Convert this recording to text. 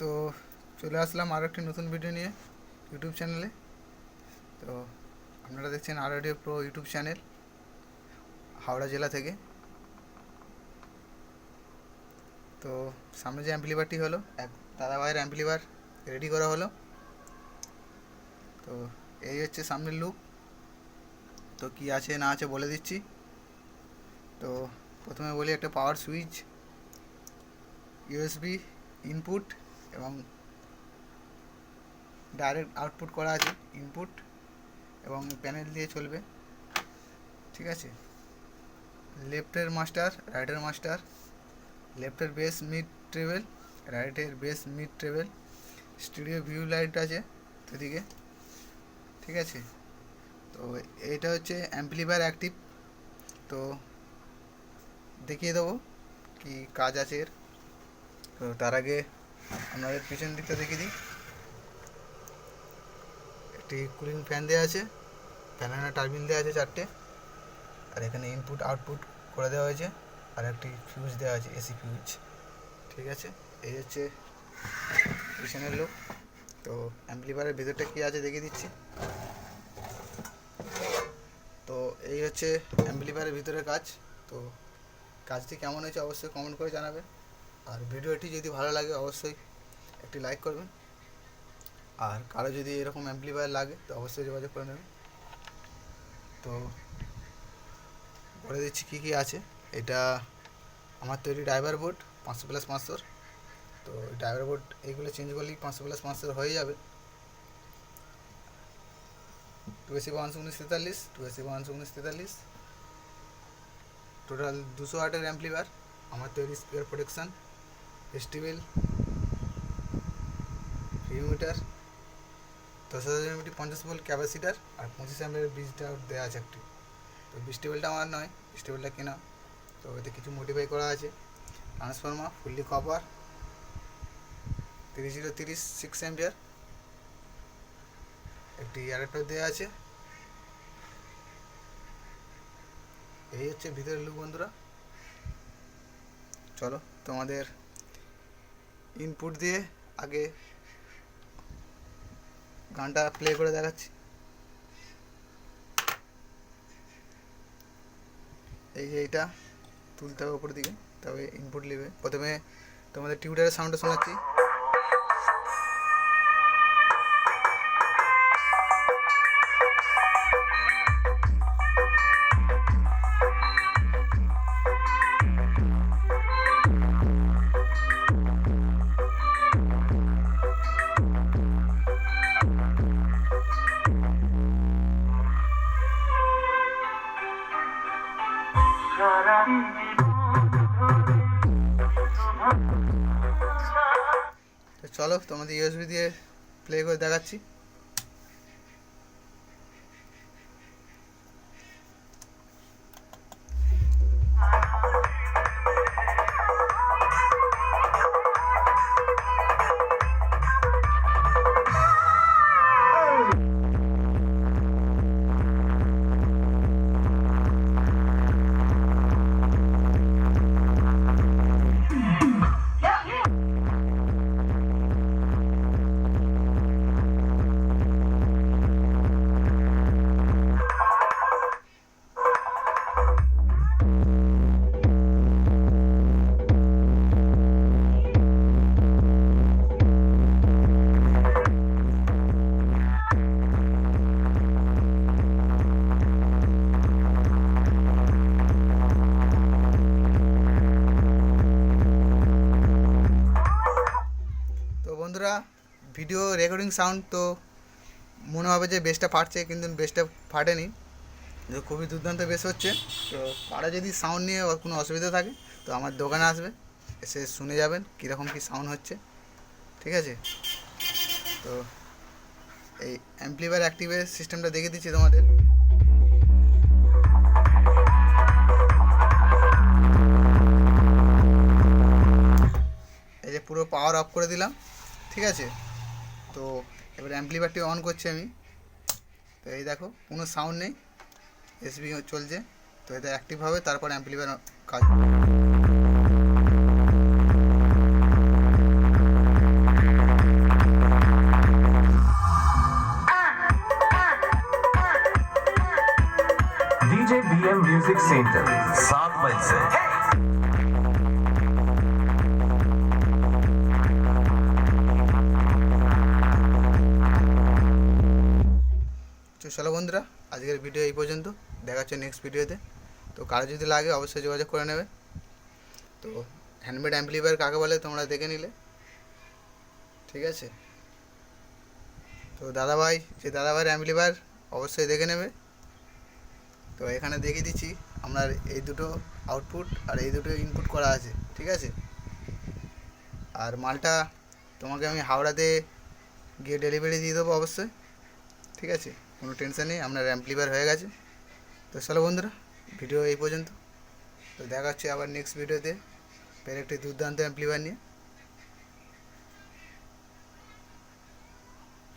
তো চলে আসলাম আরও একটি নতুন ভিডিও নিয়ে ইউটিউব চ্যানেলে তো আপনারা দেখছেন আর প্রো ইউটিউব চ্যানেল হাওড়া জেলা থেকে। তো সামনে যে অ্যাম্পলিভারটি হলো, এক দাদা ভাইয়ের অ্যাম্পলিভার রেডি করা হলো। তো এই হচ্ছে সামনের লুক তো কি আছে না আছে বলে দিচ্ছি। তো প্রথমে বলি একটা পাওয়ার সুইচ ইউএসবি ইনপুট এবং ডাইরেক্ট আউটপুট করা আছে ইনপুট এবং প্যানেল দিয়ে চলবে। ঠিক আছে? লেফটের মাস্টার রাইটের মাস্টার লেফটের বেস মিড ট্রেভেল রাইটের bass mid treble studio view light আছে দুদিকে। ঠিক আছে? তো এটা হচ্ছে অ্যাম্পলিফায়ার অ্যাক্টিভ তো দেখিয়ে দেবো কি কাজ আছে এর। তো তার আগে আপনাদের পিছন দিকটা দেখিয়ে দিই। একটি কুলিং ফ্যান দেওয়া আছে। ফ্যানের টার্বিন দেওয়া আছে চারটে। আর এখানে ইনপুট আউটপুট করে দেওয়া হয়েছে। আর একটি ফিউজ দেওয়া আছে এসি ফিউজ ঠিক আছে? এই হচ্ছে পিছনের লোক তো অ্যাম্পলিফায়ারের ভেতরটা কী আছে দেখিয়ে দিচ্ছি। তো এই হচ্ছে অ্যাম্পলিফায়ারের ভিতরে কাজ। তো কাজটি কেমন হয়েছে অবশ্যই কমেন্ট করে জানাবেন। আর ভিডিওটি যদি ভালো লাগে অবশ্যই একটি লাইক করবেন। আর কারও যদি এরকম অ্যাম্পলিফায়ার লাগে, তো অবশ্যই যোগাযোগ করে নেবেন। তো বলে দিচ্ছি কী কী আছে। এটা আমার তৈরি ড্রাইভার বোর্ড পাঁচশো প্লাস পাঁচশোর। তো ড্রাইভার বোর্ড এইগুলো চেঞ্জ করলেই পাঁচশো প্লাস পাঁচশোর হয়ে যাবে। টু এসি পাঁচশো উনিশ তেতাল্লিশ টু এসি পাঁচশো উনিশ তেতাল্লিশ। টোটাল দুশো আটের অ্যাম্পলিফায়ার আমার তৈরি স্পিয়ার প্রোটেকশান ফেস্টিভ্যাল কিলোমিটার, দশ হাজার ইউনিটি পঞ্চাশ ভোল্ট ক্যাপাসিটার আর পঁচিশ অ্যাম্পের বীজটা দেওয়া আছে একটি। তো বৃষ্টিবেলটা আমার নয়, বৃষ্টিবেলটা কেনা। তো এতে কিছু মডিফাই করা আছে। ট্রান্সফর্মার ফুললি কপার তিরিশ জিরো তিরিশ সিক্স অ্যাম্পিয়ার একটি অ্যাডাপ্টার দেওয়া আছে। এই হচ্ছে ভিতরের লুক বন্ধুরা। চলো তোমাদের ইনপুট দিয়ে আগে গানটা প্লে করে দেখাচ্ছি। এই যে এইটা তুলতে হবে উপর দিকে, তবে ইনপুট নেবে। প্রথমে তোমাদের টিউটারের সাউন্ডটা শোনাচ্ছি। তো চলো তোমাদের ইউএসবি দিয়ে প্লে করে দেখাচ্ছি। ভিডিও রেকর্ডিং সাউন্ড তো মনে হবে যে বেসটা ফাটছে, কিন্তু বেসটা ফাটেনি। তো খুবই দুর্দান্ত বেস হচ্ছে। তো কারা যদি সাউন্ড নিয়ে কোনো অসুবিধা থাকে, তো আমার দোকানে আসবে, এসে শুনে যাবেন কীরকম কী সাউন্ড হচ্ছে। ঠিক আছে? তো এই অ্যাম্পলিফায়ার অ্যাক্টিভের সিস্টেমটা দেখে দিচ্ছি তোমাদের। এই যে পুরো পাওয়ার অফ করে দিলাম। ঠিক আছে? তো এবার অ্যাম্পলিফারটি অন করছি আমি তো এই দেখো কোনো সাউন্ড নেই এসবি চলছে তো এটা অ্যাক্টিভ হবে তারপর অ্যাম্পলিফায়ার কাজ डीजे बीएम म्यूज़िक सेंटर सात मई से hey! তো চলো বন্ধুরা, আজকের ভিডিও এই পর্যন্ত। দেখা হচ্ছে নেক্সট ভিডিওতে তো। কারও যদি লাগে, অবশ্যই যোগাযোগ করে নেবে। তো হ্যান্ডমেড অ্যাম্পলিফায়ার কাকে বলে, তোমরা দেখে নিলে। ঠিক আছে? তো দাদাভাই, যে দাদাভাইয়ের অ্যাম্পলিফায়ার অবশ্যই দেখে নেবে। তো এখানে দেখিয়ে দিচ্ছি আপনার এই দুটো আউটপুট আর এই দুটো ইনপুট করা আছে। ঠিক আছে? আর মালটা তোমাকে আমি হাওড়াতে গিয়ে ডেলিভারি দিয়ে দেবো অবশ্যই। ঠিক আছে? কোনো টেনশন নেই, আপনার অ্যাম্পলিফায়ার হয়ে গেছে। তো চলো বন্ধুরা ভিডিও এই পর্যন্ত। তো দেখা হচ্ছে আবার নেক্সট ভিডিওতে ফের একটি দুর্দান্ত অ্যাম্পলিফায়ার নিয়ে।